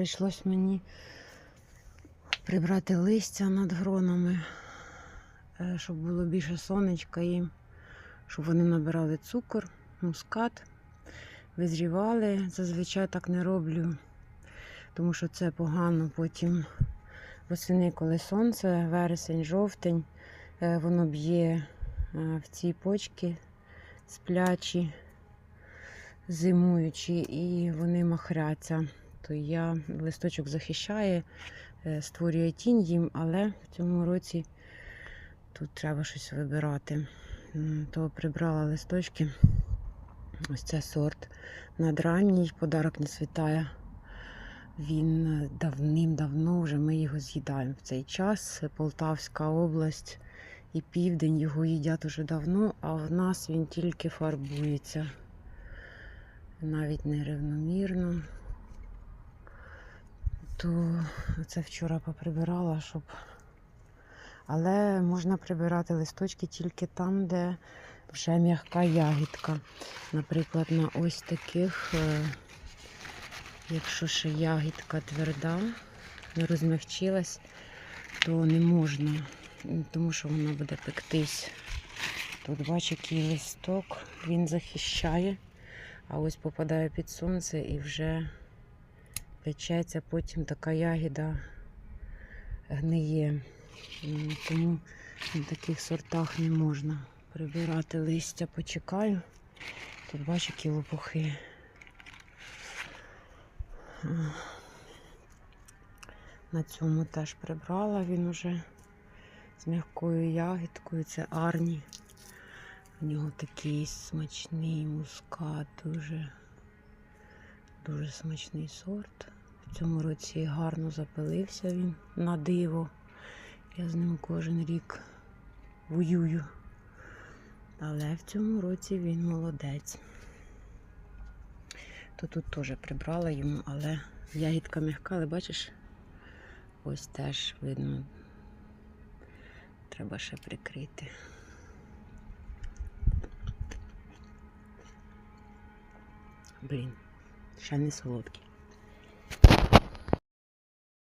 Прийшлось мені прибрати листя над гронами, е, щоб було більше сонечка їм, щоб вони набирали цукор, мускат, визрівали. Зазвичай так не роблю, тому що це погано потім восени, коли сонце, вересень, жовтень, е, воно б'є е, в ці почки сплячі, зимуючі, і вони махряться. То я листочок захищає, е, створює тінь їм, але в цьому році тут треба щось вибирати. То прибрала листочки. Ось це сорт надранній, подарок не світає. Він е, давним-давно вже ми його з'їдаємо в цей час. Полтавська область і південь його їдять уже давно, а в нас він тільки фарбується. Навіть нерівномірно. То це вчора поприбирала, щоб. Але можна прибирати листочки тільки там, де вже м'яка ягідка. Наприклад, на ось таких, е, якщо ще ягідка тверда, не розмягчилась, то не можна, тому що вона буде пектись. Тут бачу, який листок, він захищає, а ось попадає під сонце і вже печеться, потім така ягіда гниє. Тому на таких сортах не можна прибирати листя. Почекаю. Тут бачу, які лопухи. На цьому теж прибрала він уже з м'якою ягідкою. Це Арні. У нього такий смачний мускат, дуже, дуже смачний сорт. В цьому році гарно запилився він на диво. Я з ним кожен рік воюю. Але в цьому році він молодець. То тут теж прибрала йому, але ягідка м'яка, але бачиш, ось теж видно. Треба ще прикрити. Блін, ще не.